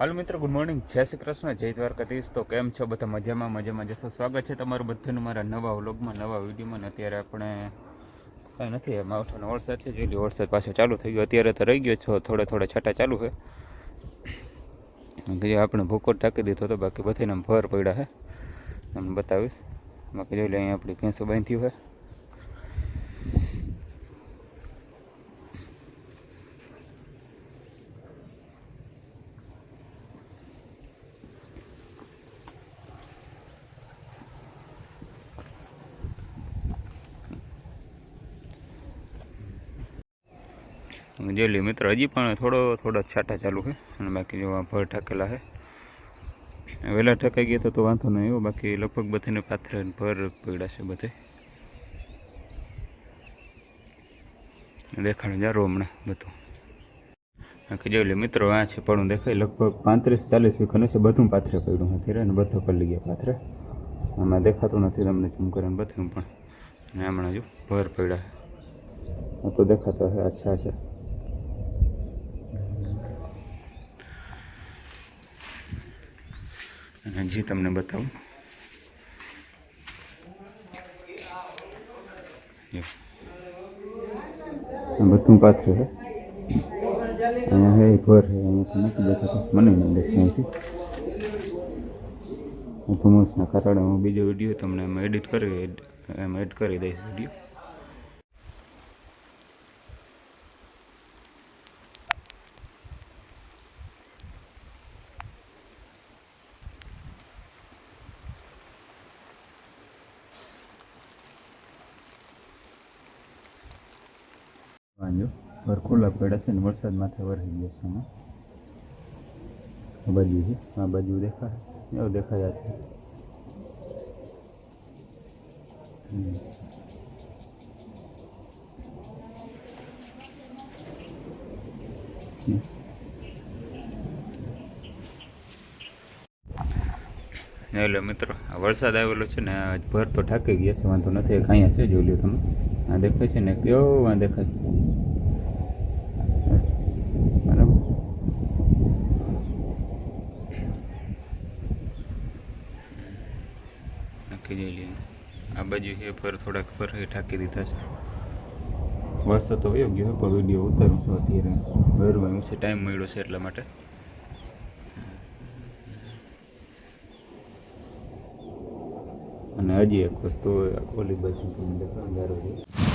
હાલો મિત્રો good morning જય શ્રી કૃષ્ણ, જય દ્વારકાધીશ. તો કેમ છો? બધા મજામાં? મજામાં જશો? સ્વાગત છે તમારું બધાનું મારા નવા વ્લોગમાં, નવા વિડીયોમાં. અત્યારે આપણે કાંઈ નથી માવઠાનો વરસાદ છે. જોઈ લો, વરસાદ પાછો ચાલુ થઈ ગયો. અત્યારે તો રહી ગયો છો, થોડા થોડા છાંટા ચાલુ છે. કે આપણે ભૂકો ટાંકી દીધો હતો, બાકી બધાને ભર પડ્યા છે. તમને બતાવીશ. બાકી જોઈ લે, અહીંયા આપણી ભેંસો બાંધ્યું છે. જોઈ મિત્ર, હજી પણ થોડો, થોડા છાંટા ચાલુ છે અને બાકી જો ભર ઠાકેલા છે. વહેલા ઠકાઈ ગયા તો વાંધો નહીં એવો બાકી લગભગ બધાને પાથરે ભર પડ્યા છે બધે. દેખાણ જારો હમણાં બધું. બાકી જોઈ લે મિત્રો, આ છે પડું દેખાય, લગભગ પાંત્રીસ ચાલીસ વીખને છે, બધું પાથરે પડ્યું અત્યારે અને બધું પડી ગયા પાથરે. આમાં દેખાતું નથી તમને ચૂમ કરીને બધું પણ. અને હમણાં જો ભર પડ્યા તો દેખાતો છે અચ્છા છે. અને હજી તમને બતાવું. બધું પાથરે છે અહીંયા હે ભર છે અહીંયા તો નથી દેખાતો મને નહીં દેખાય નથી ધુમ્મસના કારણે હું બીજો વીડિયો તમને એમાં એડિટ કરી એમ એડ કરી દઈશ વીડિયો. વાંજો ભર ખુલ્લા પડ્યા છે ને વરસાદ માથે વરસી ગયો છે આમાં. આ બાજુ છે, આ બાજુ દેખાય. એવું દેખાયા છે. એટલે મિત્રો વરસાદ આવેલો છે ને ભર તો ઠાકી ગયા છે, વાંધો નથી કાંઈ હશે જોઈ લો તમે. આ દેખાય છે ને, કેવો દેખાય. જોઈ લઈએ આ બાજુ છે ફર થોડાક એ ઠાકી દીધા છે. વરસાદ તો વયો ગયો, પણ વીડિયો ઉતારું છું અત્યારે. ભરવાનું છે, ટાઈમ મળ્યો છે એટલા માટે. અને હજી એક વસ્તુ ઓલી બાજુ તમને દેખાડું છે.